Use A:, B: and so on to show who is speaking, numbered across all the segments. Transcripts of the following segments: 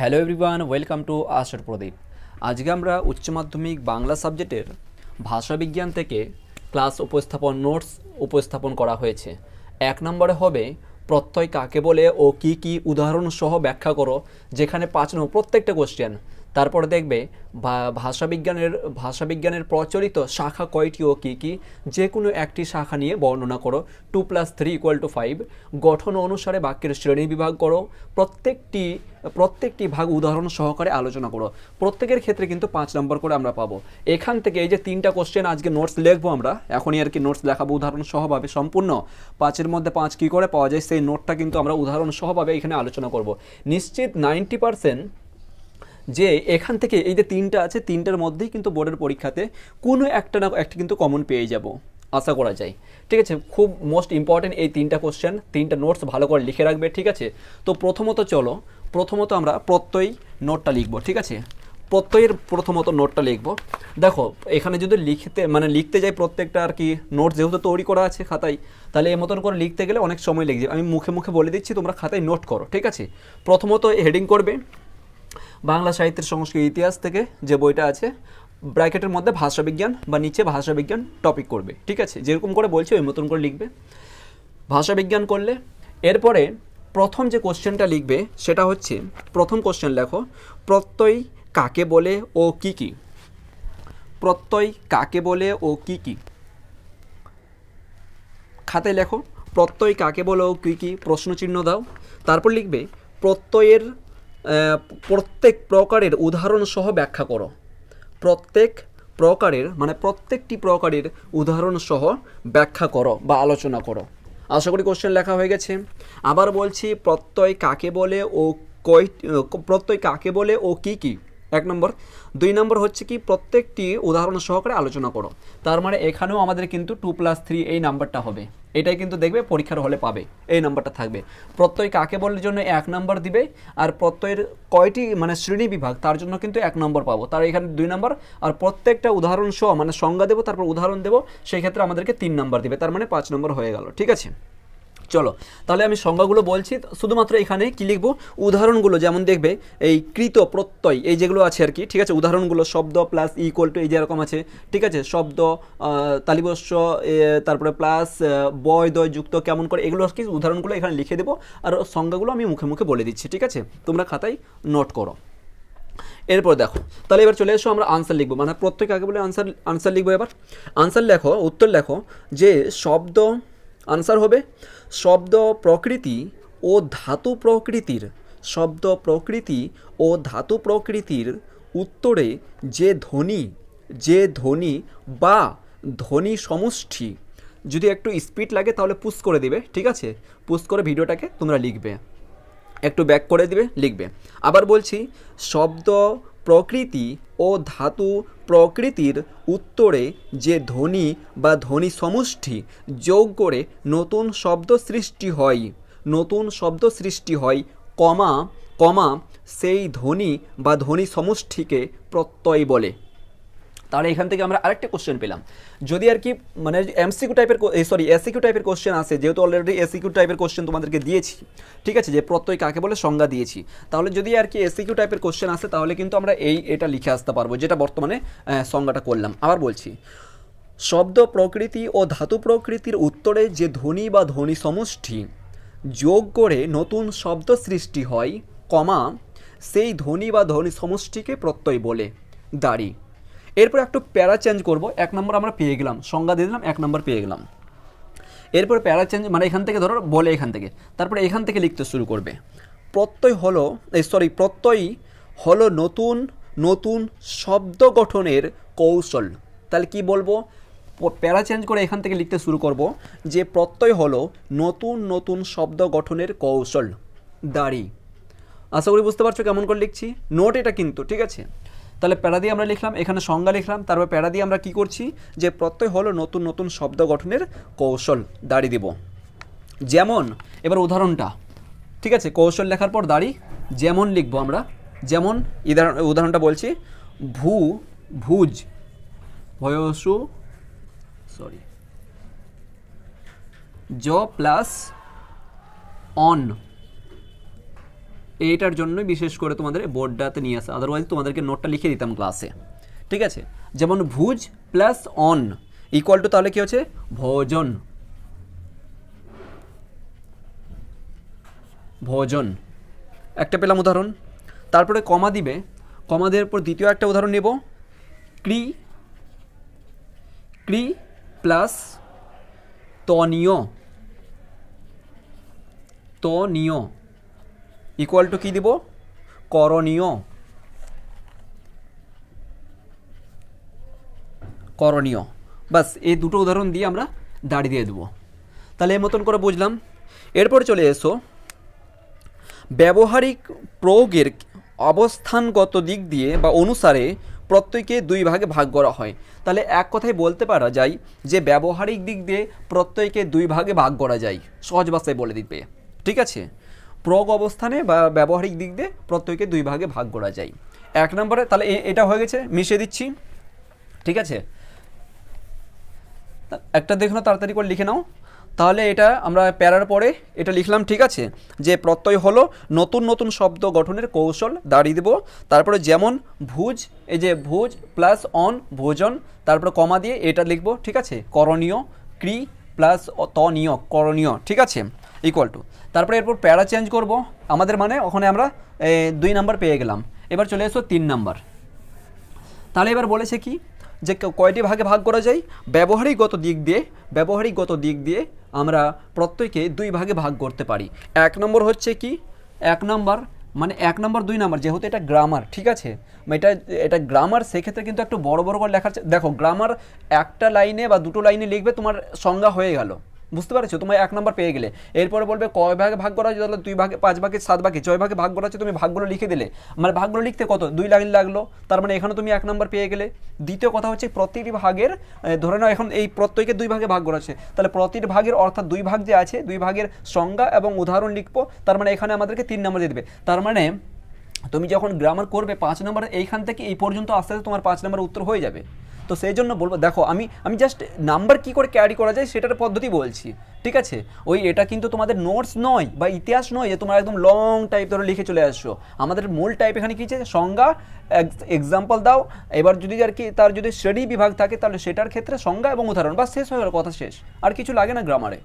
A: Hello everyone, welcome to আশার প্রদীপ। আজকে আমরা উচ্চ মাধ্যমিক বাংলা সাবজেক্টের ভাষাবিজ্ঞান থেকে ক্লাস উপস্থাপন, নোটস উপস্থাপন করা হয়েছে। এক নম্বরে হবে প্রত্যয় কাকে বলে ও কি কি উদাহরণ সহ ব্যাখ্যা করো, যেখানে পাঁচ নম্বর প্রত্যেকটা কোশ্চেন তারপরে দেখবে ভাষাবিজ্ঞানের ভাষাবিজ্ঞানের প্রচলিত শাখা কয়টি ও কী কী? যে কোনো একটি শাখা নিয়ে বর্ণনা করো। Two plus three equal to five গঠন অনুসারে বাক্যের শ্রেণি বিভাগ করো। প্রত্যেকটি প্রত্যেকটি ভাগ উদাহরণ সহকারে আলোচনা করো। প্রত্যেকের ক্ষেত্রে কিন্তু পাঁচ নম্বর করে আমরা পাবো। এখান থেকে এই যে তিনটা কোশ্চেন আজকে নোটস লিখব আমরা, এখনই আর কি নোটস লেখাবো উদাহরণ সহভাবে সম্পূর্ণ। পাঁচের মধ্যে পাঁচ কী করে পাওয়া যায়, সেই নোটটা কিন্তু আমরা উদাহরণ সহভাবে এখানে আলোচনা করব। নিশ্চিত নাইনটি পার্সেন্ট যে এখান থেকে এই যে তিনটা আছে, তিনটার মধ্যেই কিন্তু বোর্ডের পরীক্ষাতে কোনো একটা না একটা কিন্তু কমন পেয়ে যাব, আশা করা যায়। ঠিক আছে? খুব মোস্ট ইম্পর্টেন্ট এই তিনটা কোশ্চেন তিনটা নোটস ভালো করে লিখে রাখবে, ঠিক আছে? তো প্রথমত চলো, প্রথমত আমরা প্রত্যয় নোটটা লিখব, ঠিক আছে? প্রত্যয়ের প্রথমত নোটটা লিখব। দেখো, এখানে যদি লিখতে মানে লিখতে যাই প্রত্যেকটা আর কি নোট যেহেতু তৈরি করা আছে খাতায়, তাহলে এই মতন করে লিখতে গেলে অনেক সময় লেগে যাবে। আমি মুখে মুখে বলে দিচ্ছি, তোমরা খাতায় নোট করো, ঠিক আছে? প্রথমত হেডিং করবে বাংলা সাহিত্যের সংস্কৃত ইতিহাস থেকে যে বইটা আছে, ব্র্যাকেটের মধ্যে ভাষাবিজ্ঞান বা নিচে ভাষাবিজ্ঞান টপিক করবে, ঠিক আছে? যেরকম করে বলছি, ওই মতন করে লিখবে। ভাষাবিজ্ঞান করলে, এরপরে প্রথম যে কোশ্চেনটা লিখবে, সেটা হচ্ছে, প্রথম কোশ্চেন লেখো, প্রত্যয় কাকে বলে ও কি কি? প্রত্যয় কাকে বলে ও কি কি? খাতায় লেখো, প্রত্যয় কাকে বলে ও কী কী? প্রশ্নচিহ্ন দাও। তারপর লিখবে, প্রত্যয়ের প্রত্যেক প্রকারের উদাহরণ সহ ব্যাখ্যা করো। প্রত্যেক প্রকারের মানে প্রত্যেকটি প্রকারের উদাহরণ সহ ব্যাখ্যা করো বা আলোচনা করো। আশা করি কোশ্চেন লেখা হয়ে গেছে। আবার বলছি, প্রত্যয় কাকে বলে ও কয় প্রত্যয় কাকে বলে ও কি কি? এক নম্বর। দুই নম্বর হচ্ছে কি, প্রত্যেকটি উদাহরণ সহকারে আলোচনা করো। তার মানে এখানেও আমাদের কিন্তু টু প্লাস থ্রি এই নাম্বারটা হবে। এটাই কিন্তু দেখবে, পরীক্ষার হলে পাবে। এই নাম্বারটা থাকবে। প্রত্যয় কাকে বলার জন্য এক নম্বর দিবে, আর প্রত্যয়ের কয়টি মানে শ্রেণি বিভাগ, তার জন্য কিন্তু এক নম্বর পাবো। তার এখানে দুই নম্বর আর প্রত্যেকটা উদাহরণ সহ মানে সংজ্ঞা দেবো, তারপর উদাহরণ দেবো, সেই ক্ষেত্রে আমাদেরকে তিন নম্বর দিবে। তার মানে পাঁচ নম্বর হয়ে গেল। ঠিক আছে? চলো, তাহলে আমি সংজ্ঞাগুলো বলছি। শুধুমাত্র এখানে কি লিখব? উদাহরণগুলো, যেমন দেখবে, এই কৃত প্রত্যয়, এই যেগুলো আছে আর কি, ঠিক আছে? উদাহরণগুলো শব্দ প্লাস ইকুয়াল টু এই যেরকম আছে, ঠিক আছে? শব্দ তালিবস্য তারপরে প্লাস বয়, দয়, যুক্ত, কেমন করে, এগুলো আর কি উদাহরণগুলো এখানে লিখে দেবো। আর সংজ্ঞাগুলো আমি মুখে মুখে বলে দিচ্ছি, ঠিক আছে? তোমরা খাতায় নোট করো। এরপর দেখো, তাহলে এবার চলে এসো আমরা আনসার লিখব। মানে প্রত্যেক আগে বলে আনসার আনসার লিখব এবার। আনসার লেখো, উত্তর লেখো যে শব্দ আনসার হবে, শব্দ প্রকৃতি ও ধাতু প্রকৃতির, শব্দ প্রকৃতি ও ধাতু প্রকৃতির উত্তরে যে ধ্বনি যে ধ্বনি বা ধ্বনি সমষ্টি, যদি একটু স্পিড লাগে তাহলে পুশ করে দিবে, ঠিক আছে? পুশ করে ভিডিওটাকে তোমরা লিখবে। একটু ব্যাক করে দিবে, লিখবে। আবার বলছি, শব্দ প্রকৃতি ও ধাতু প্রকৃতির উত্তরে যে ধ্বনি বা ধ্বনি সমষ্টি যোগ করে নতুন শব্দ সৃষ্টি হয়, নতুন শব্দ সৃষ্টি হয়, কমা কমা, সেই ধ্বনি বা ধ্বনি সমষ্টিকে প্রত্যয় বলে। তাহলে এখান থেকে আমরা আরেকটা কোশ্চেন পেলাম। যদি আর কি মানে এমসিকিউ টাইপের সরি এসিকিউ টাইপের কোশ্চেন আসে, যেহেতু অলরেডি এসিকিউ টাইপের কোশ্চেন তোমাদেরকে দিয়েছি, ঠিক আছে? যে প্রত্যয় কাকে বলে? সংজ্ঞা দিয়েছি। তাহলে যদি আর কি এসিকিউ টাইপের কোশ্চেন আসে, তাহলে কিন্তু আমরা এই, এটা লিখে আসতে পারব, যেটা বর্তমানে সংজ্ঞাটা করলাম। আবার বলছি, শব্দ প্রকৃতি ও ধাতু প্রকৃতির উত্তরে যে ধ্বনি বা ধ্বনি সমষ্টি যোগ করে নতুন শব্দ সৃষ্টি হয়, কমা, সেই ধ্বনি বা ধ্বনি সমষ্টিকে প্রত্যয় বলে, দাড়ি। এরপর একটু প্যারা চেঞ্জ করব। এক নম্বর আমরা পেয়ে গেলাম। সংজ্ঞা দিয়ে দিলাম, এক নম্বর পেয়ে গেলাম। এরপর প্যারা চেঞ্জ মানে এখান থেকে ধরো, বলে এখান থেকে। তারপরে এখান থেকে লিখতে শুরু করবে। প্রত্যয় হলো সরি প্রত্যয় হলো নতুন নতুন শব্দ গঠনের কৌশল। তাহলে কি বলব? প্যারা চেঞ্জ করে এখান থেকে লিখতে শুরু করব যে প্রত্যয় হলো নতুন নতুন শব্দ গঠনের কৌশল। দাড়ি। আশা করি বুঝতে পারছ কেমন করে লিখছি? নোট এটা কিন্তু, ঠিক আছে? তাহলে প্যারা দিয়ে আমরা লিখলাম, এখানে সংজ্ঞা লিখলাম, তারপর প্যারা দিয়ে আমরা কি করছি? যে প্রত্যয় হলো নতুন নতুন শব্দ গঠনের কৌশল, দাড়ি দিব। যেমন, এবার উদাহরণটা। ঠিক আছে, কৌশল লেখার পর দাড়ি, যেমন লিখব আমরা, যেমন উদাহরণ উদাহরণটা বলছি, ভূ, ভুজ, ভয়সু সরি জ প্লাস অন। এইটার জন্যই বিশেষ করে তোমাদের বোর্ডটাতে নিয়ে আসা। আদারওয়াইজ তোমাদেরকে নোটটা লিখে দিতাম ক্লাসে ঠিক আছে? যেমন ভুজ প্লাস অন ইকুয়াল টু তাহলে কী হচ্ছে? ভোজন। ভোজন। একটা পেলাম উদাহরণ। তারপরে কমা দিবে। কমা দেওয়ার পর দ্বিতীয় একটা উদাহরণ নেব। ক্রি ক্রি প্লাস তনীয়। তনীয়। ইকুয়াল টু কী দিব? করণীয়। করণীয়। বাস, এই দুটো উদাহরণ দিয়ে আমরা দাঁড়িয়ে দিয়ে দেবো। তাহলে এই মতন করে বুঝলাম। এরপর চলে এসো। ব্যবহারিক প্রয়োগের অবস্থানগত দিক দিয়ে বা অনুসারে প্রত্যয়কে দুই ভাগে ভাগ করা হয়। তাহলে এক কথায় বলতে পারা যায় যে ব্যবহারিক দিক দিয়ে প্রত্যয়কে দুই ভাগে ভাগ করা যায়। সহজ ভাষায় বলে দিবে। ঠিক আছে? প্রয়োগ অবস্থানে বা ব্যবহারিক দিক দিয়ে প্রত্যয়কে দুই ভাগে ভাগ করা যায়। এক নম্বরে তাহলে এটা হয়ে গেছে, মিশিয়ে দিচ্ছি। ঠিক আছে? একটা দেখো তাড়াতাড়ি করে লিখে নাও। তাহলে এটা আমরা প্যারার পরে এটা লিখলাম, ঠিক আছে? যে প্রত্যয় হলো নতুন নতুন শব্দ গঠনের কৌশল, দাঁড়িয়ে দেবো। তারপরে যেমন ভুজ, এই যে ভুজ প্লাস অন, ভোজন, তারপরে কমা দিয়ে এটা লিখব, ঠিক আছে? করণীয়, ক্রি প্লাস তনীয় করণীয়, ঠিক আছে? ইকুয়াল টু তারপরে এরপর প্যারা চেঞ্জ করব। আমাদের মানে ওখানে আমরা দুই নাম্বার পেয়ে গেলাম। এবার চলে এসো তিন নাম্বার তাহলে এবার বলেছে কি? যে কয়টি ভাগে ভাগ করা যায়? ব্যবহারিকগত দিক দিয়ে, ব্যবহারিকগত দিক দিয়ে আমরা প্রত্যেকে দুই ভাগে ভাগ করতে পারি। এক নম্বর হচ্ছে কি? এক নম্বর মানে এক নম্বর দুই নম্বর যেহেতু এটা গ্রামার ঠিক আছে? এটা এটা গ্রামার সেক্ষেত্রে কিন্তু একটু বড় বড় করে লেখা। দেখো গ্রামার একটা লাইনে বা দুটো লাইনে লিখবে, তোমার সংজ্ঞা হয়ে গেল। বুঝতে পারছ? তোমার এক নম্বর পেয়ে গেলে। এরপরে বলবে, কয় ভাগে ভাগ করা আছে তাহলে দুই ভাগে, পাঁচ ভাগে, সাত ভাগে, ছয় ভাগে ভাগ করা আছে তুমি ভাগগুলো লিখে দিলে। মানে ভাগগুলো লিখতে কত? দুই লাইন লাগল। তার মানে এখানে তুমি এক নম্বর পেয়ে গেলে। দ্বিতীয় কথা হচ্ছে, প্রতিটি ভাগের ধরে নাও এখন এই প্রত্যয়কে দুই ভাগে ভাগ করা আছে তাহলে প্রতিটি ভাগের অর্থাৎ দুই ভাগ যে আছে, দুই ভাগের সংজ্ঞা এবং উদাহরণ লিখব। তার মানে এখানে আমাদেরকে তিন নম্বর দিয়ে দেবে। তার মানে তুমি যখন গ্রামার করবে, পাঁচ নম্বর এইখান থেকে এই পর্যন্ত আস্তে আস্তে তোমার পাঁচ নম্বর উত্তর হয়ে যাবে। তো সেই জন্য বলব, দেখো, আমি আমি জাস্ট নাম্বার কি করে ক্যারি করা যায় সেটার পদ্ধতি বলছি, ঠিক আছে? ওই এটা কিন্তু তোমাদের নোটস নয় বা ইতিহাস নয় যে তোমরা একদম লং টাইপ ধরে লিখে চলে আসছো। আমাদের মূল টাইপ এখানে কী সংজ্ঞা এক্সাম্পল দাও। এবার যদি আর কি তার যদি শ্রেণি বিভাগ থাকে তাহলে সেটার ক্ষেত্রে সংজ্ঞা এবং উদাহরণ বা শেষ হয়ে কথা শেষ। আর কিছু লাগে না গ্রামারে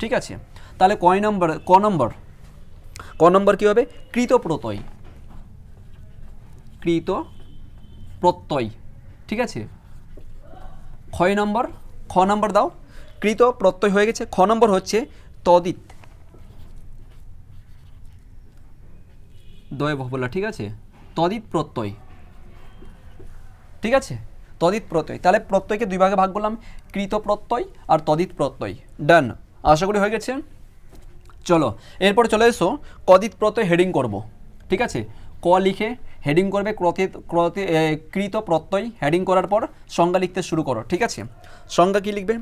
A: ঠিক আছে? তাহলে কয় নম্বর ক নম্বর ক নম্বর কী হবে? কৃত প্রত্যয় কৃত প্রত্যয় ঠিক আছে? ক্ষয় নম্বর, খ নম্বর দাও। কৃত প্রত্যয় হয়ে গেছে। খ নম্বর হচ্ছে তদিত। দয় বলা ঠিক আছে? তদিত প্রত্যয়। ঠিক আছে? তদিত প্রত্যয়। তাহলে প্রত্যয়কে দুই ভাগে ভাগ করলাম। কৃত প্রত্যয় আর তদিত প্রত্যয়। ডান আশা করি হয়ে গেছে? চলো। এরপর চলে এসো। কদিত প্রত্যয় হেডিং করব। ঠিক আছে? ক লিখে হেডিং করবে ক্রতি কৃত প্রত্যয়। হেডিং করার পর সংজ্ঞা লিখতে শুরু করো, ঠিক আছে? সংজ্ঞা কী লিখবে?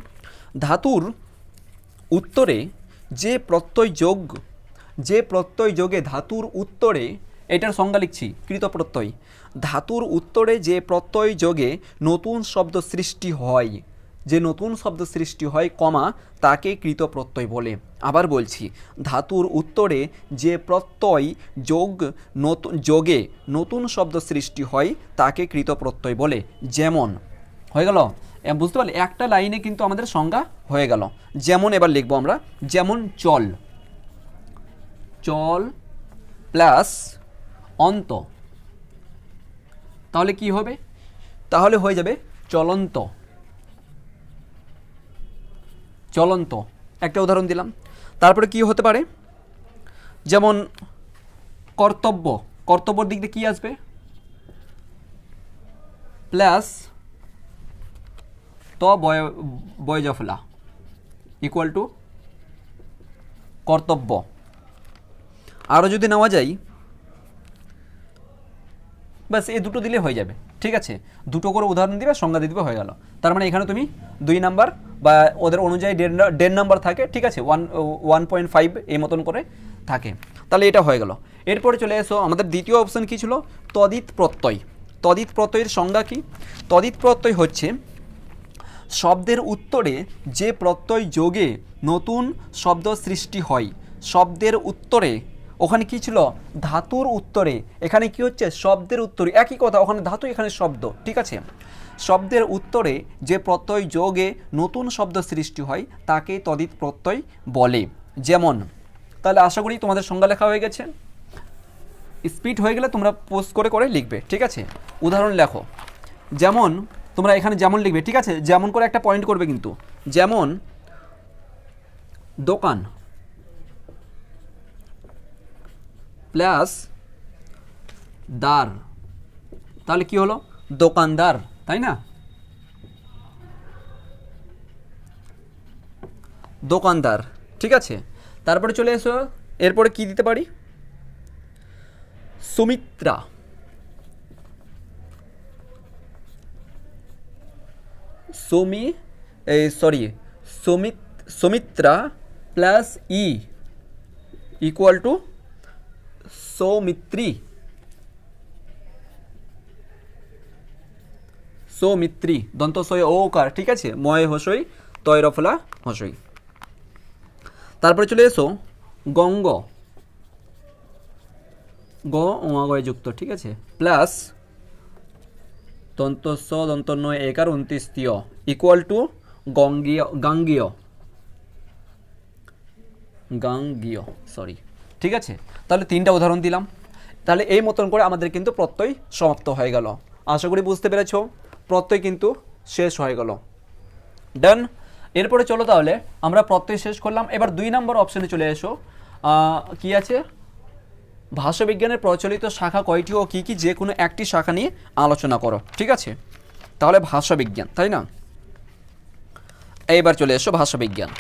A: ধাতুর উত্তরে যে প্রত্যয় যোগ, যে প্রত্যয় যোগে ধাতুর উত্তরে, এটার সংজ্ঞা লিখছি, কৃত প্রত্যয়। ধাতুর উত্তরে যে প্রত্যয় যোগে নতুন শব্দ সৃষ্টি হয় যে নতুন শব্দ সৃষ্টি হয় কমা, তাকে কৃত প্রত্যয় বলে। আবার বলছি, ধাতুর উত্তরে যে প্রত্যয় যোগ নতুন যোগে নতুন শব্দ সৃষ্টি হয়, তাকে কৃত প্রত্যয় বলে। যেমন, হয়ে গেল? বুঝতে পারলে? একটা লাইনে কিন্তু আমাদের সংজ্ঞা হয়ে গেল। যেমন এবার লিখব আমরা, যেমন চল। চল প্লাস অন্ত। তাহলে কি হবে? তাহলে হয়ে যাবে চলন্ত। চলন্ত। একটা উদাহরণ দিলাম। তারপরে কি হতে পারে? যেমন কর্তব্য। কর্তব্যর দিক দিয়ে কী আসবে? প্লাস ত বয়, বয়জফলা ইকুয়াল টু কর্তব্য। আরও যদি নেওয়া যায়, ব্যাস এই দুটো দিলে হয়ে যাবে। ঠিক আছে? দুটো করে উদাহরণ দিবে, সংজ্ঞা দিয়ে দিবে, হয়ে গেল। তার মানে এখানে তুমি দুই নাম্বার বা ওদের অনুযায়ী না- দেড় নাম্বার থাকে, ঠিক আছে? ওয়ান ওয়ান পয়েন্ট ফাইভ এই মতন করে থাকে। তাহলে এটা হয়ে গেল। এরপরে চলে এসো, আমাদের দ্বিতীয় অপশন কী ছিল? তদিত প্রত্যয়। তদিত প্রত্যয়ের সংজ্ঞা কী? তদিত প্রত্যয় হচ্ছে শব্দের উত্তরে যে প্রত্যয় যোগে নতুন শব্দ সৃষ্টি হয়, শব্দের উত্তরে। ওখানে কি ছিল? ধাতুর উত্তরে। এখানে কি হচ্ছে? শব্দের উত্তরে। একই কথা, ওখানে ধাতু, এখানে শব্দ, ঠিক আছে? শব্দের উত্তরে যে প্রত্যয় যোগে নতুন শব্দ সৃষ্টি হয়, তাকে তদিত প্রত্যয় বলে। যেমন, তাহলে আশা করি তোমাদের সংজ্ঞা লেখা হয়ে গেছে। স্পিড হয়ে গেলে তোমরা পোস্ট করে করে লিখবে, ঠিক আছে? উদাহরণ লেখো। যেমন, তোমরা এখানে যেমন লিখবে, ঠিক আছে? যেমন করে একটা পয়েন্ট করবে কিন্তু। যেমন, দোকান প্লাস দার। তাহলে কি হলো? দোকানদার। তাই না? দোকানদার, ঠিক আছে? তারপরে চলে এসো, এরপরে কি দিতে পারি? সুমিত্রা। সুমি, এই সরি সুমিত, সুমিত্রা প্লাস ই ইকুয়াল টু সৌমিত্রী। সৌমিত্রী দন্ত সয় ওকার ঠিক আছে? ময় হসই, তৈরফলা হসই। তারপরে চলে এসো, গঙ্গ। গ অমাগয় যুক্ত, ঠিক আছে? প্লাস দন্ত স দন্ত নয় একার উনত্রিশ তীয় ইকুয়াল টু গঙ্গীয়, গাঙ্গীয়। গাঙ্গীয় সরি ঠিক আছে? তাহলে তিনটা উদাহরণ দিলাম। তাহলে এই মতন করে আমাদের কিন্তু প্রত্যয় সমাপ্ত হয়ে গেল। আশা করি বুঝতে পেরেছ? প্রত্যয় কিন্তু শেষ হয়ে গেল। ডান এরপরে চলো তাহলে, আমরা প্রত্যয় শেষ করলাম। এবার দুই নম্বর অপশনে চলে এসো। কি আছে? ভাষাবিজ্ঞানের প্রচলিত শাখা কয়টি ও কী কী? যে কোনো একটি শাখা নিয়ে আলোচনা করো। ঠিক আছে? তাহলে ভাষাবিজ্ঞান তাই না? এইবার চলে এসো ভাষাবিজ্ঞান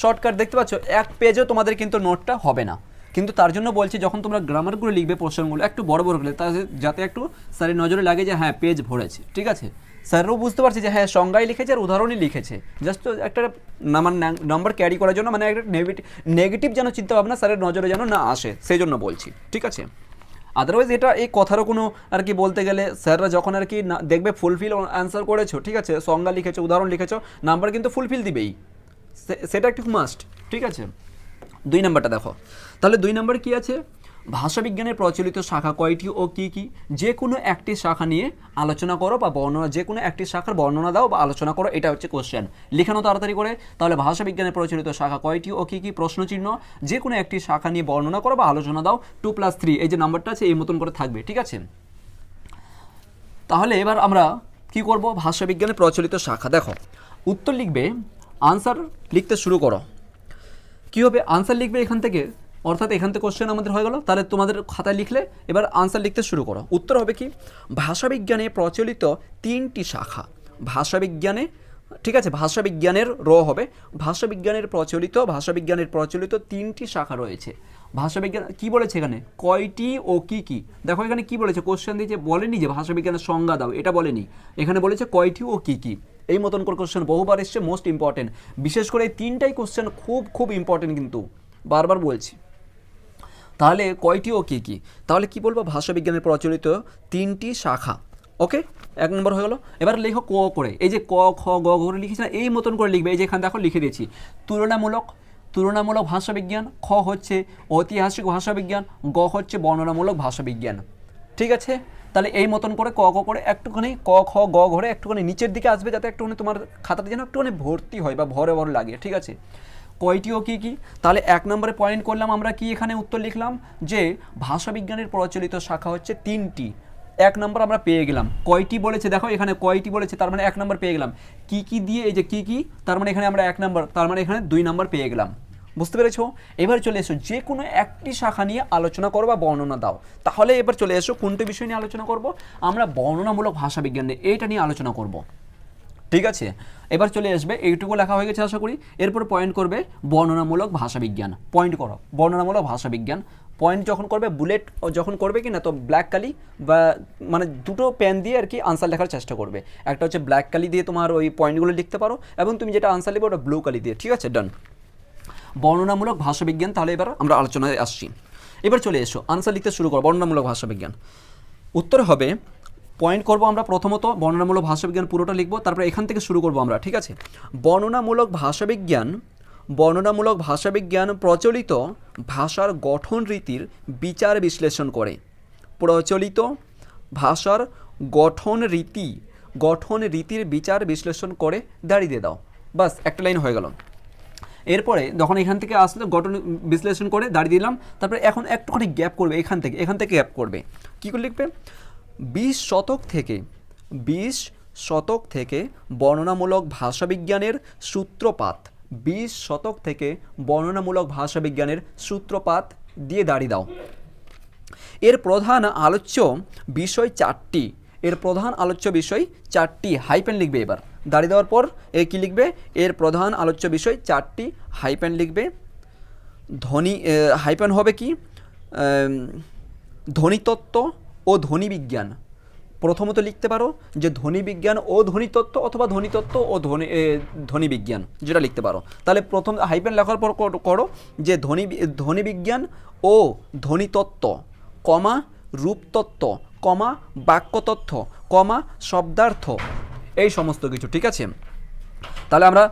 A: শর্টকাট দেখতে পাচ্ছ? এক পেজেও তোমাদের কিন্তু নোটটা হবে না। কিন্তু তার জন্য বলছি, যখন তোমরা গ্রামারগুলো লিখবে প্রশ্নগুলো, একটু বড় বড় করে তাতে যাতে একটু স্যারের নজরে লাগে যে হ্যাঁ পেজ ভরেছে, ঠিক আছে? স্যারও বুঝতে পারছে যে হ্যাঁ সংজ্ঞায় লিখেছে আর উদাহরণই লিখেছে। জাস্ট একটা নাম্বার নাম্বার ক্যারি করার জন্য মানে একটা নেগেটিভ নেগেটিভ যেন চিন্তা ভাবনা স্যারের নজরে যেন না আসে, সেই জন্য বলছি, ঠিক আছে? আদারওয়াইজ এটা এই কথারও কোনো আর কি বলতে গেলে, স্যাররা যখন আর কি দেখবে ফুলফিল অ্যান্সার করেছ, ঠিক আছে? সংজ্ঞা লিখেছো, উদাহরণ লিখেছো নাম্বার কিন্তু ফুলফিল দিবেই। সেটা একটু মাস্ট ঠিক আছে? দুই নাম্বারটা দেখো। তাহলে দুই নাম্বার কি আছে? ভাষাবিজ্ঞানের প্রচলিত শাখা কয়টি ও কি কি? যে কোনো একটি শাখা নিয়ে আলোচনা করো বা বর্ণনা যে কোনো একটি শাখার বর্ণনা দাও বা আলোচনা করো, এটা হচ্ছে কোশ্চেন লেখানো তাড়াতাড়ি করে। তাহলে ভাষাবিজ্ঞানের প্রচলিত শাখা কয়টি ও কি কি? প্রশ্নচিহ্ন যে কোনো একটি শাখা নিয়ে বর্ণনা করো বা আলোচনা দাও। টু প্লাস থ্রি এই যে নাম্বারটা আছে, এই মতন করে থাকবে, ঠিক আছে? তাহলে এবার আমরা কি করব? ভাষাবিজ্ঞানের প্রচলিত শাখা, দেখো। উত্তর লিখবে আনসার লিখতে শুরু করো। কী হবে আনসার লিখবে এখান থেকে? অর্থাৎ এখান থেকে কোশ্চেন আমাদের হয়ে গেল। তাহলে তোমাদের খাতায় লিখলে এবার আনসার লিখতে শুরু করো। উত্তর হবে কি? ভাষাবিজ্ঞানে প্রচলিত তিনটি শাখা। ভাষাবিজ্ঞানে, ঠিক আছে, ভাষাবিজ্ঞানের র হবে। ভাষাবিজ্ঞানের প্রচলিত ভাষাবিজ্ঞানের প্রচলিত তিনটি শাখা রয়েছে। ভাষাবিজ্ঞান, কি বলেছে এখানে? কয়টি ও কি কি? দেখো এখানে কি বলেছে? কোশ্চেন দিয়েছে, বলেনি যে ভাষাবিজ্ঞানের সংজ্ঞা দাও, এটা বলেনি। এখানে বলেছে কয়টি ও কি কি? এই মতন করে কোশ্চেন বহুবার এসছে মোস্ট ইম্পর্টেন্ট বিশেষ করে এই তিনটাই কোশ্চেন খুব খুব ইম্পর্টেন্ট কিন্তু। বারবার বলছি। তাহলে কয়টি ও কী কী? তাহলে কি বলব? ভাষাবিজ্ঞানের প্রচলিত তিনটি শাখা। ওকে এক নম্বর হয়ে গেলো। এবার লেখো ক করে। এই যে ক, খ, গ করে লিখেছি না, এই মতন করে লিখবে। এই যে এখানে দেখো লিখে দিয়েছি। তুলনামূলক তুলনামূলক ভাষাবিজ্ঞান খ হচ্ছে ঐতিহাসিক ভাষাবিজ্ঞান গ হচ্ছে বর্ণনামূলক ভাষাবিজ্ঞান ঠিক আছে? তাহলে এই মতন করে ক ক করে একটুখানি ক, খ, গ, ঘরে একটুখানি নিচের দিকে আসবে যাতে একটুখানি তোমার খাতাটা যেন একটুখানি ভর্তি হয় বা ভরে ভরে লাগে, ঠিক আছে? কয়টিও কী কী? তাহলে এক নম্বরে পয়েন্ট করলাম আমরা কি এখানে উত্তর লিখলাম? যে ভাষাবিজ্ঞানের প্রচলিত শাখা হচ্ছে তিনটি। এক নম্বর আমরা পেয়ে গেলাম। কয়টি বলেছে? দেখো এখানে কয়টি বলেছে, তার মানে এক নম্বর পেয়ে গেলাম। কি কি দিয়ে, এই যে কি কি? তার মানে এখানে আমরা এক নম্বর, তার মানে এখানে দুই নম্বর পেয়ে গেলাম। বুঝতে পেরেছ? এবার চলে এসো যে কোনো একটি শাখা নিয়ে আলোচনা করো বা বর্ণনা দাও। তাহলে এবার চলে এসো, কোনটি বিষয় নিয়ে আলোচনা করব? আমরা বর্ণনামূলক ভাষাবিজ্ঞান নিয়ে এইটা নিয়ে আলোচনা করব। ঠিক আছে? এবার চলে আসবে, এইটুকু লেখা হয়ে গেছে আশা করি। এরপর পয়েন্ট করবে বর্ণনামূলক ভাষাবিজ্ঞান পয়েন্ট করো, বর্ণনামূলক ভাষাবিজ্ঞান পয়েন্ট যখন করবে বুলেট যখন করবে কি না তো ব্ল্যাক কালি বা মানে দুটো পেন দিয়ে আর কি আনসার লেখার চেষ্টা করবে। একটা হচ্ছে ব্ল্যাক কালি দিয়ে তোমার ওই পয়েন্টগুলো লিখতে পারো, এবং তুমি যেটা আনসার লিখবে ওটা ব্লু কালি দিয়ে। ঠিক আছে? ডান বর্ণনামূলক ভাষাবিজ্ঞান, তাহলে এবার আমরা আলোচনায় আসছি। এবার চলে এসো আনসার লিখতে শুরু করো, বর্ণনামূলক ভাষাবিজ্ঞান। উত্তর হবে পয়েন্ট করব আমরা প্রথমত, বর্ণনামূলক ভাষাবিজ্ঞান পুরোটা লিখব, তারপরে এখান থেকে শুরু করব আমরা, ঠিক আছে? বর্ণনামূলক ভাষাবিজ্ঞান বর্ণনামূলক ভাষাবিজ্ঞান প্রচলিত ভাষার গঠন রীতির বিচার বিশ্লেষণ করে। প্রচলিত ভাষার গঠন রীতি, গঠন রীতির বিচার বিশ্লেষণ করে, দাঁড়িয়ে দাও। বাস, একটা লাইন হয়ে গেল। এরপরে যখন এখান থেকে আসলে, গঠন বিশ্লেষণ করে দাঁড়িয়ে দিলাম, তারপরে এখন একটুখানি গ্যাপ করবে, এখান থেকে এখান থেকে গ্যাপ করবে। কী করে লিখবে? বিশ শতক থেকে, বিশ শতক থেকে বর্ণনামূলক ভাষাবিজ্ঞানের সূত্রপাত, বিশ শতক থেকে বর্ণনামূলক ভাষাবিজ্ঞানের সূত্রপাত দিয়ে দাঁড়িয়ে দাও। এর প্রধান আলোচ্য বিষয় চারটি, এর প্রধান আলোচ্য বিষয় চারটি হাইপেন লিখবে এবার। দাঁড়িয়ে দেওয়ার পর এ কী লিখবে? এর প্রধান আলোচ্য বিষয় চারটি হাইপেন লিখবে। ধ্বনি হাইপেন হবে কি? ধ্বনিতত্ত্ব ও ধ্বনি বিজ্ঞান প্রথমত লিখতে পারো যে ধ্বনি বিজ্ঞান ও ধ্বনিতত্ত্ব অথবা ধ্বনিতত্ত্ব ও ধ্বনি এ, ধ্বনি বিজ্ঞান যেটা লিখতে পারো। তাহলে প্রথম হাইপেন লেখার পর করো যে ধ্বনি বি- ধ্বনি বিজ্ঞান ও ধ্বনিতত্ত্ব কমা রূপতত্ত্ব কমা বাক্যতত্ত্ব কমা শব্দার্থ এই সমস্ত কিছু, ঠিক আছে? তাহলে আমরা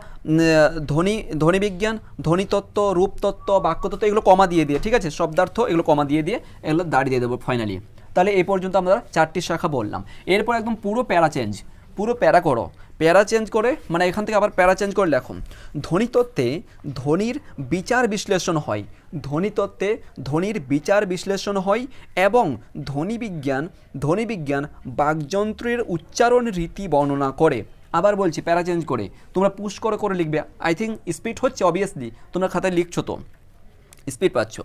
A: ধ্বনি ধ্বনি বিজ্ঞান, ধ্বনিতত্ত্ব, রূপতত্ত্ব, বাক্যতত্ত্ব, এগুলো কমা দিয়ে দিয়ে, ঠিক আছে? শব্দার্থ, এগুলো কমা দিয়ে দিয়ে, এগুলো দাঁড়িয়ে দিয়ে দেবো ফাইনালি তাহলে এই পর্যন্ত আমরা চারটি শাখা বললাম। এরপর একদম পুরো প্যারা চেঞ্জ পুরো প্যারা করো। প্যারা চেঞ্জ করে মানে এখান থেকে আবার প্যারা চেঞ্জ করে লেখো। ধ্বনিতত্ত্বে ধ্বনির বিচার বিশ্লেষণ হয়। ধ্বনিতত্ত্বে ধ্বনির বিচার বিশ্লেষণ হয় এবং ধ্বনি বিজ্ঞান ধ্বনি বিজ্ঞান বাকযন্ত্রের উচ্চারণ রীতি বর্ণনা করে। আবার বলছি, প্যারা চেঞ্জ করে। তোমরা পুশ করে করে লিখবে। আই থিঙ্ক স্পিড হচ্ছে অবভিয়াসলি তোমরা খাতায় লিখছো তো। স্পিড পাচ্ছ।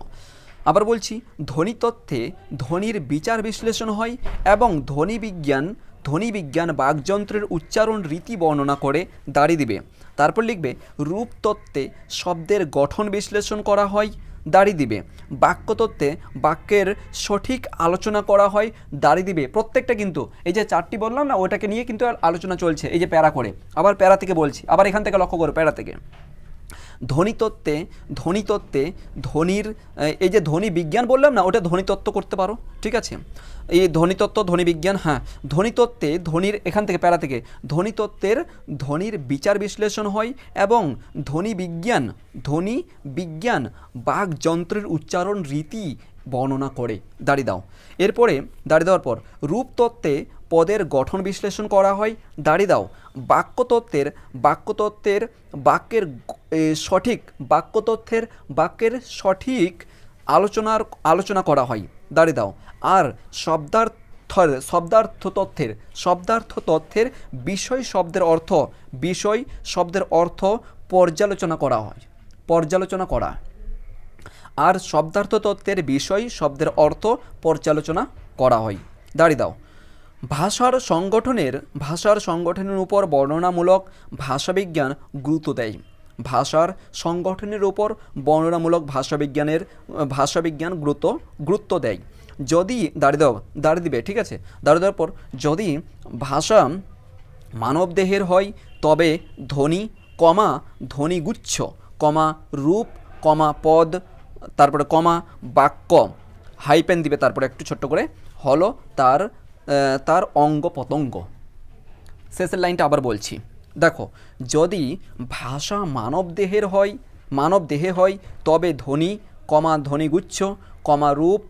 A: আবার বলছি, ধ্বনিতত্ত্বে ধ্বনির বিচার বিশ্লেষণ হয় এবং ধ্বনি বিজ্ঞান ধ্বনি বিজ্ঞান বাকযন্ত্রের উচ্চারণ রীতি বর্ণনা করে দাঁড়িয়ে দিবে। তারপর লিখবে, রূপতত্ত্বে শব্দের গঠন বিশ্লেষণ করা হয় দাঁড়িয়ে দিবে। বাক্যতত্ত্বে বাক্যের সঠিক আলোচনা করা হয়, দাড়ি দিবে। প্রত্যেকটা কিন্তু, এই যে চারটি বললাম না, ওটাকে নিয়ে কিন্তু আলোচনা চলছে, এই যে প্যারা করে। আবার প্যারা থেকে বলছি, আবার এখান থেকে লক্ষ্য করো প্যারা থেকে। ধ্বনিতত্ত্বে ধ্বনিতত্ত্বে ধ্বনির, এই যে ধ্বনি বিজ্ঞান বললাম না, ওটা ধ্বনিতত্ত্ব করতে পারো, ঠিক আছে? এই ধ্বনিতত্ত্ব, ধ্বনি বিজ্ঞান হ্যাঁ ধ্বনিতত্ত্বে ধ্বনির, এখান থেকে, প্যারা থেকে, ধ্বনিতত্ত্বের ধ্বনির বিচার বিশ্লেষণ হয় এবং ধ্বনি বিজ্ঞান ধ্বনি বিজ্ঞান বাকযন্ত্রের উচ্চারণ রীতি বর্ণনা করে। দাঁড়িয়ে দাও। এরপরে দাঁড়িয়ে দেওয়ার পর, রূপতত্ত্বে পদের গঠন বিশ্লেষণ করা হয়। দাঁড়িয়ে দাও। বাক্যতত্ত্বের বাক্যতত্ত্বের বাক্যের সঠিক বাক্যতত্ত্বের বাক্যের সঠিক আলোচনার, আলোচনা করা হয়। দাঁড়িয়ে দাও। আর শব্দার্থ শব্দার্থ তথ্যের শব্দার্থ তথ্যের বিষয় শব্দের অর্থ, বিষয় শব্দের অর্থ পর্যালোচনা করা হয়। পর্যালোচনা করা। আর শব্দার্থ তত্ত্বের বিষয় শব্দের অর্থ পর্যালোচনা করা হয়। দাঁড়িয়ে দাও। ভাষার সংগঠনের ভাষার সংগঠনের উপর বর্ণনামূলক ভাষাবিজ্ঞান গুরুত্ব দেয়। ভাষার সংগঠনের উপর বর্ণনামূলক ভাষাবিজ্ঞানের, ভাষাবিজ্ঞান গুরুত্ব গুরুত্ব দেয়। যদি, দাঁড়িয়ে দাও, দাঁড়িয়ে দিবে, ঠিক আছে? দাঁড়িয়ে দেওয়ার পর যদি ভাষা মানবদেহের হয়, তবে ধ্বনি, কমা, ধ্বনিগুচ্ছ, কমা রূপ, কমা পদ, তারপরে কমা বাক্য, হাইপেন দিবে, তারপরে একটু ছোট্ট করে, হলো তার তার অঙ্গ পতঙ্গ শেষের লাইনটা আবার বলছি। দেখো, যদি ভাষা মানব দেহের হয়, মানব দেহে হয়, তবে ধ্বনি, কমা ধ্বনিগুচ্ছ, কমা রূপ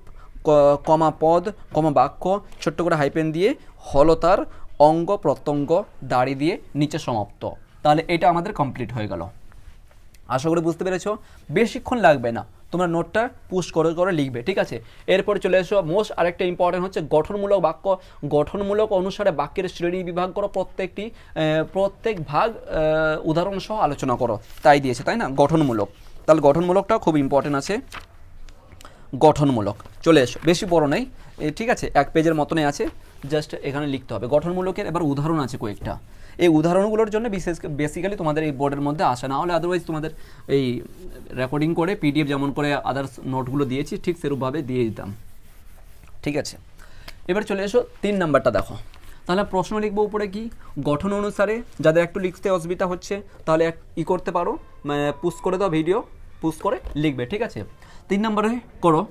A: কমা পদ, কমা বাক্য, ছোট্ট করে হাইপেন দিয়ে হলো তার অঙ্গ প্রত্যঙ্গ দাড়ি দিয়ে নিচে সমাপ্ত। তাহলে এটা আমাদের কমপ্লিট হয়ে গেল। আশা করি বুঝতে পেরেছ? বেশিক্ষণ লাগবে না। তোমরা নোটটা পুশ করে করে, লিখবে, ঠিক আছে? এরপরে চলে এসো মোস্ট আরেকটা ইম্পর্টেন্ট হচ্ছে গঠনমূলক বাক্য। গঠনমূলক অনুসারে বাক্যের শ্রেণি বিভাগ করো, প্রত্যেকটি প্রত্যেক ভাগ উদাহরণ সহ আলোচনা করো। তাই দিয়েছে, তাই না? গঠনমূলক। তাহলে গঠনমূলকটাও খুব ইম্পর্টেন্ট আছে। গঠনমূলক। চলে এসো, বেশি বড় নেই। ঠিক আছে? এক পেজের মতনই আছে। জাস্ট এখানে লিখতে হবে। গঠনমূলকের এবার উদাহরণ আছে কয়েকটা। এই উদাহরণগুলোর জন্য বিশেষ বেসিক্যালি তোমাদের এই বোর্ডের মধ্যে আসে। না হলে আদারওয়াইজ তোমাদের এই রেকর্ডিং করে পিডিএফ যেমন করে আদার্স নোটগুলো দিয়েছি, ঠিক সেরূপভাবে দিয়ে দিতাম। ঠিক আছে? এবার চলে এসো, তিন নাম্বারটা দেখো। তাহলে প্রশ্ন লিখব উপরে কি? গঠন অনুসারে যাদের একটু লিখতে অসুবিধা হচ্ছে, তাহলে এক ই করতে পারো। পুশ করে দাও ভিডিও পুশ করে লিখবে, ঠিক আছে? তিন নম্বরে করো।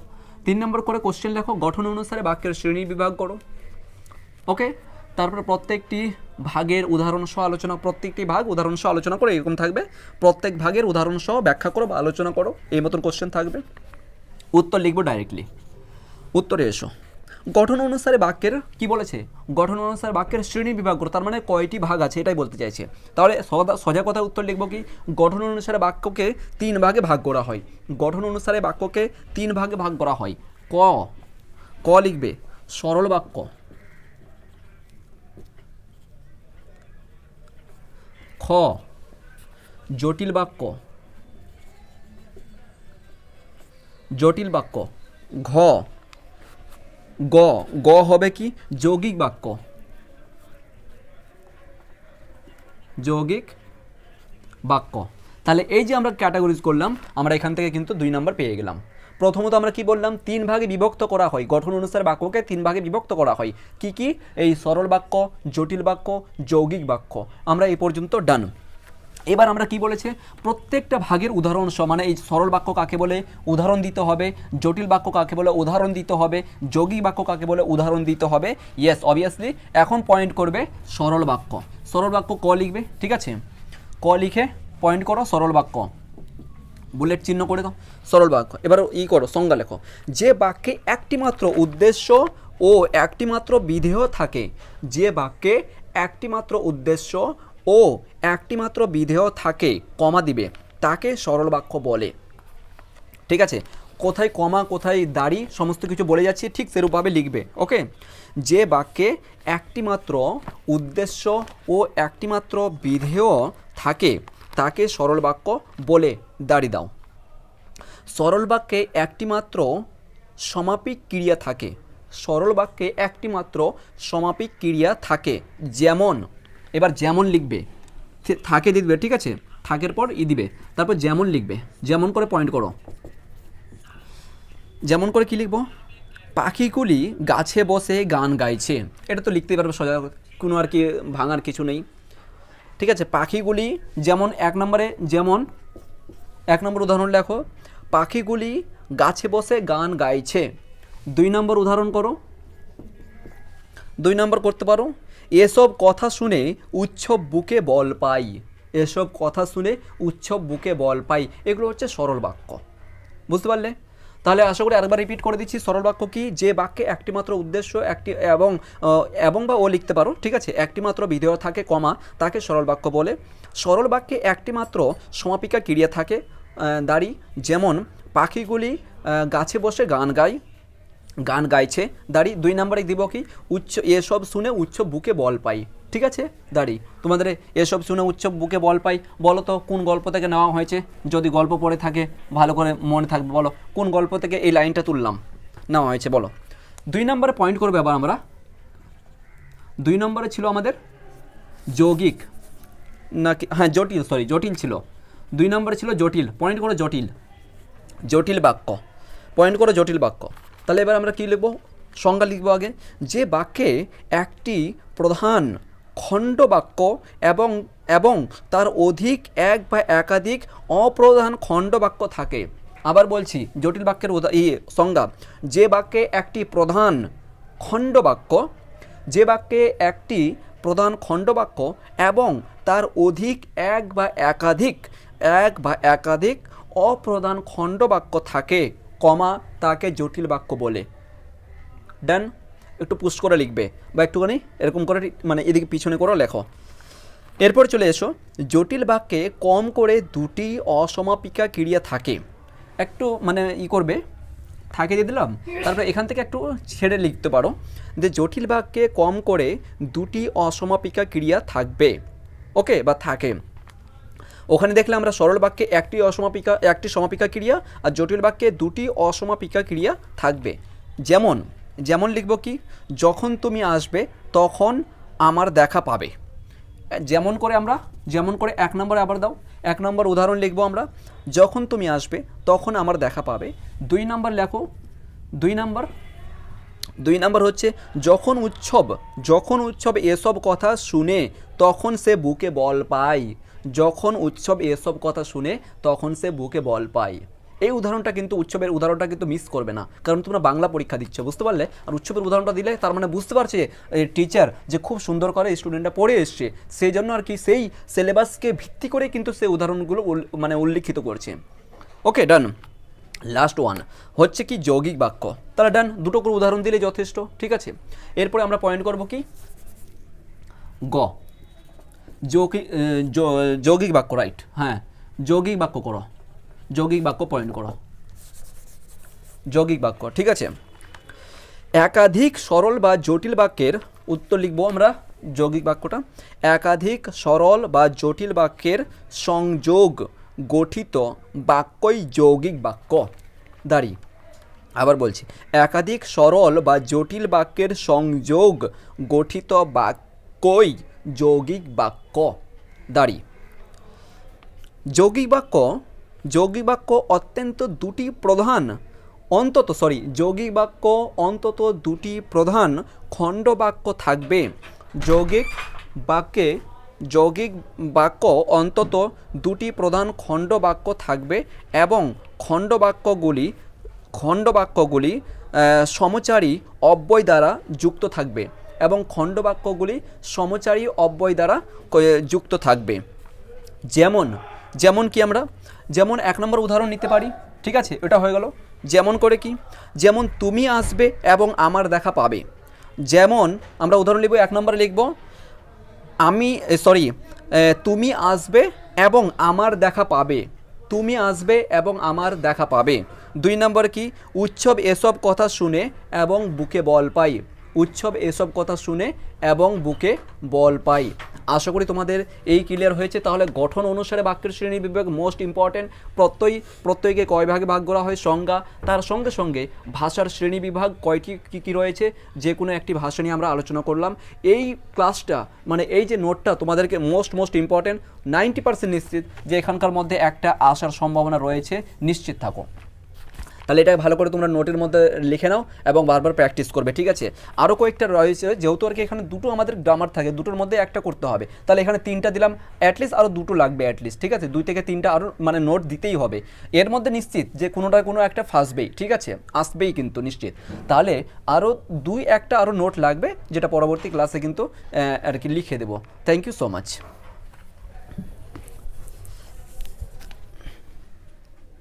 A: তিন নম্বর করে কোশ্চেন লেখো, গঠন অনুসারে বাক্যের শ্রেণি বিভাগ করো। ওকে তারপরে প্রত্যেকটি ভাগের উদাহরণ সহ আলোচনা, প্রত্যেকটি ভাগ উদাহরণ সহ আলোচনা করে, এরকম থাকবে। প্রত্যেক ভাগের উদাহরণ সহ ব্যাখ্যা করো বা আলোচনা করো, এই মতন কোশ্চেন থাকবে। উত্তর লিখব ডাইরেক্টলি উত্তরে এসো। গঠন অনুসারে বাক্যের কি বলেছে? গঠন অনুসারে বাক্যের শ্রেণি বিভাগ করো, তার মানে কয়টি ভাগ আছে এটাই বলতে চাইছে। তাহলে সজা কথা উত্তর লিখব কি? গঠন অনুসারে বাক্যকে তিন ভাগে ভাগ করা হয়। গঠন অনুসারে বাক্যকে তিন ভাগে ভাগ করা হয়। ক। ক লিখবে। সরল বাক্য। খ। জটিল বাক্য। জটিল বাক্য। ঘ। গ। গ হবে কি? যৌগিক বাক্য। যৌগিক বাক্য। তাহলে এই যে আমরা ক্যাটাগরিজ করলাম, আমরা এখান থেকে কিন্তু দুই নাম্বার পেয়ে গেলাম। প্রথমত আমরা কি বললাম? তিন ভাগে বিভক্ত করা হয়। গঠন অনুসারে বাক্যকে তিন ভাগে বিভক্ত করা হয়। কি কি? এই সরল বাক্য, জটিল বাক্য, যৌগিক বাক্য। আমরা এই পর্যন্ত ডান। এবার আমরা কি বলেছে? প্রত্যেকটা ভাগের উদাহরণ সহ মানে এই সরল বাক্য কাকে বলে? উদাহরণ দিতে হবে। জটিল বাক্য কাকে বলে? উদাহরণ দিতে হবে। যৌগিক বাক্য কাকে বলে? উদাহরণ দিতে হবে। ইয়েস অবভিয়াসলি এখন পয়েন্ট করবে সরল বাক্য। সরল বাক্য ক লিখবে? ঠিক আছে? ক লিখে পয়েন্ট করো, সরল বাক্য। বুলেট চিহ্ন করে দাও। সরল বাক্য। এবার ই করো, সংজ্ঞা লেখো। যে বাক্যে একটি মাত্র উদ্দেশ্য ও একটি মাত্র বিধেয় থাকে, যে বাক্যে একটি মাত্র উদ্দেশ্য ও একটি মাত্র বিধেয় থাকে, কমা দিবে। তাকে সরল বাক্য বলে। ঠিক আছে? কোথায় কমা, কোথায় দাড়ি, সমস্ত কিছু বলে যাচ্ছি, ঠিক সেরূপভাবে লিখবে, ওকে? যে বাক্যে একটি মাত্র উদ্দেশ্য ও একটি মাত্র বিধেয় থাকে তাকে সরল বাক্য বলে দাড়ি দাও। সরল বাক্যে একটি মাত্র সমাপিক ক্রিয়া থাকে। সরল বাক্যে একটি মাত্র সমাপিক ক্রিয়া থাকে। যেমন, এবার যেমন লিখবে। থাকে দিবে, ঠিক আছে? থাকের পর ই দিবে। তারপর যেমন লিখবে। যেমন করে পয়েন্ট করো। যেমন করে কি লিখব? পাখিগুলি গাছে বসে গান গাইছে। এটা তো লিখতেই পারবে সোজা কোনো আর কি ভাঙার কিছু নেই। ঠিক আছে, পাখিগুলি যেমন এক নম্বরে, যেমন এক নম্বর উদাহরণ লেখো, পাখিগুলি গাছে বসে গান গাইছে। দুই নম্বর উদাহরণ করো। দুই নম্বর করতে পারো, এসব কথা শুনে উৎসব বুকে বল পাই। এসব কথা শুনে উৎসব বুকে বল পাই। এগুলো হচ্ছে সরল বাক্য। বুঝতে পারলে? তাহলে আশা করি আরেকবার রিপিট করে দিচ্ছি সরল বাক্য কি? যে বাক্যে একটি মাত্র উদ্দেশ্য, একটি এবং এবং বা ও লিখতে পারো, ঠিক আছে? একটি মাত্র বিধেয় থাকে, কমা, তাকে সরল বাক্য বলে। সরল বাক্যে একটি মাত্র সমাপিকা ক্রিয়া থাকে দাঁড়ি, যেমন পাখিগুলি গাছে বসে গান গায়, গান গাইছে। দাঁড়ি, দুই নম্বরে দিব কি? উচ্চ, এসব শুনে উচ্চ বুকে বল পাই ঠিক আছে? দাড়ি, তোমাদের এসব শুনে উচ্চ বুকে বল পাই। বলো তো, কোন গল্প থেকে নেওয়া হয়েছে? যদি গল্প পড়ে থাকে, ভালো করে মনে থাকবে, বলো। কোন গল্প থেকে এই লাইনটা তুললাম? নেওয়া হয়েছে, বলো। দুই নম্বরে পয়েন্ট করবে আবার আমরা। দুই নম্বরে ছিল আমাদের যৌগিক, নাকি হ্যাঁ জটিল সরি জটিল ছিল। দুই নম্বরে ছিল জটিল পয়েন্ট করো জটিল। জটিল বাক্য পয়েন্ট করো জটিল বাক্য। তাহলে এবার আমরা কী লিখব? সংজ্ঞা লিখব আগে। যে বাক্যে একটি প্রধান খণ্ড বাক্য এবং এবং তার অধিক এক বা একাধিক অপ্রধান খণ্ড বাক্য থাকে। আবার বলছি, জটিল বাক্যের উদা, ই, সংজ্ঞা। যে বাক্যে একটি প্রধান খণ্ড বাক্য, যে বাক্যে একটি প্রধান খণ্ডবাক্য এবং তার অধিক এক বা একাধিক, এক বা একাধিক অপ্রধান খণ্ডবাক্য থাকে, কমা তাকে জটিল বাক্য বলে। ডান একটু পুশ করে লিখবে বা একটুখানি এরকম করে মানে এদিকে পিছনে করেও লেখো। এরপর চলে এসো, জটিল বাক্যে কম করে দুটি অসমাপিকা ক্রিয়া থাকে। একটু মানে ই করবে, থাকে দিয়ে দিলাম, তারপর এখান থেকে একটু ছেড়ে লিখতে পারো, যে জটিল বাক্যে কম করে দুটি অসমাপিকা ক্রিয়া থাকবে। ওকে, বা থাকে। ওখানে দেখলে আমরা সরল বাক্যে একটি অসমাপিকা, একটি সমাপিকা ক্রিয়া আর জটিল বাক্যে দুটি অসমাপিকা ক্রিয়া থাকবে। যেমন যেমন লিখব কি, যখন তুমি আসবে, তখন আমার দেখা পাবে। যেমন করে আমরা, যেমন করে এক নম্বরে আবার দাও। এক নম্বর উদাহরণ লিখব আমরা, যখন তুমি আসবে, তখন আমার দেখা পাবে। দুই নম্বর লেখো, দুই নম্বর দুই নম্বর হচ্ছে, যখন উৎসব যখন উৎসব এসব কথা শুনে, তখন সে বুকে বল পায়। যখন উৎসব এসব কথা শুনে, তখন সে বুকে বল পায়। এই উদাহরণটা কিন্তু উৎসবের উদাহরণটা কিন্তু মিস করবে না। কারণ তোমরা বাংলা পরীক্ষা দিচ্ছ, বুঝতে পারলে? আর উৎসবের উদাহরণটা দিলে তার মানে বুঝতে পারছে টিচার যে খুব সুন্দর করে স্টুডেন্টরা পড়ে এসছে। সেই জন্য আর কি সেই সিলেবাসকে ভিত্তি করে কিন্তু সেই উদাহরণগুলো মানে উল্লিখিত করছে। ওকে ডান লাস্ট ওয়ান হচ্ছে কি যৌগিক বাক্য? তাহলে ডান দুটো করে উদাহরণ দিলে যথেষ্ট, ঠিক আছে? এরপরে আমরা পয়েন্ট করব কি? গ. যৌগিক যৌগিক বাক্য রাইট হ্যাঁ যৌগিক বাক্য করো। যৌগিক বাক্য পয়েন্ট করো। যৌগিক বাক্য, ঠিক আছে? একাধিক সরল বা জটিল বাক্যের উত্তর লিখব আমরা যৌগিক বাক্যটা। একাধিক সরল বা জটিল বাক্যের সংযোগ গঠিত বাক্যই যৌগিক বাক্য। দাঁড়ি, আবার বলছি, একাধিক সরল বা জটিল বাক্যের সংযোগ গঠিত বাক্যই যৌগিক বাক্য। দাঁড়ি, যৌগিক বাক্য যৌগিক বাক্য অত্যন্ত দুটি প্রধান। অন্তত সরি যৌগিক বাক্য অন্তত দুটি প্রধান খণ্ড বাক্য থাকবে। যৌগিক বাক্যে যৌগিক বাক্য অন্তত দুটি প্রধান খণ্ড বাক্য থাকবে এবং খণ্ড বাক্যগুলি খণ্ড বাক্যগুলি সমচারী অব্যয় দ্বারা যুক্ত থাকবে এবং খণ্ড বাক্যগুলি সমচারী অব্যয় দ্বারা যুক্ত থাকবে। যেমন যেমন কি আমরা? যেমন এক নম্বর উদাহরণ নিতে পারি, ঠিক আছে? এটা হয়ে গেল। যেমন করে কি? যেমন তুমি আসবে এবং আমার দেখা পাবে। যেমন আমরা উদাহরণ লিখব, এক নম্বরে লিখব, আমি সরি তুমি আসবে এবং আমার দেখা পাবে। তুমি আসবে এবং আমার দেখা পাবে। দুই নম্বর কি? উৎসব এসব কথা শুনে এবং বুকে বল পাই। উৎসব এসব কথা শুনে এবং বুকে বল পাই। আশা করি তোমাদের এই ক্লিয়ার হয়েছে। তাহলে গঠন অনুসারে বাক্যের শ্রেণি বিভাগ মোস্ট ইম্পর্টেন্ট প্রত্যয়, প্রত্যয়কে কয় ভাগে ভাগ করা হয়? সংজ্ঞা। তার সঙ্গে সঙ্গে ভাষার শ্রেণি বিভাগ কয়টি, কী কী রয়েছে? যে কোনো একটি ভাষা নিয়ে আমরা আলোচনা করলাম। এই ক্লাসটা মানে এই যে নোটটা তোমাদেরকে most most important ninety percent নিশ্চিত যে এখানকার মধ্যে একটা আসার সম্ভাবনা রয়েছে। নিশ্চিত থাকো। তাহলে এটা ভালো করে তোমরা নোটের মধ্যে লিখে নাও এবং বারবার প্র্যাকটিস করবে, ঠিক আছে? আরও কয়েকটা রয়েছে, যেহেতু আর কি এখানে দুটো আমাদের গ্রামার থাকে, দুটোর মধ্যে একটা করতে হবে। তাহলে এখানে তিনটা দিলাম অ্যাটলিস্ট আরও দুটো লাগবে অ্যাটলিস্ট ঠিক আছে? দুই থেকে তিনটা আরও মানে নোট দিতেই হবে। এর মধ্যে নিশ্চিত যে কোনোটা কোনো একটা ফাঁসবেই, ঠিক আছে? আসবেই কিন্তু নিশ্চিত। তাহলে আরও দুই একটা আরও নোট লাগবে, যেটা পরবর্তী ক্লাসে কিন্তু আর কি লিখে দেবো। Thank you so much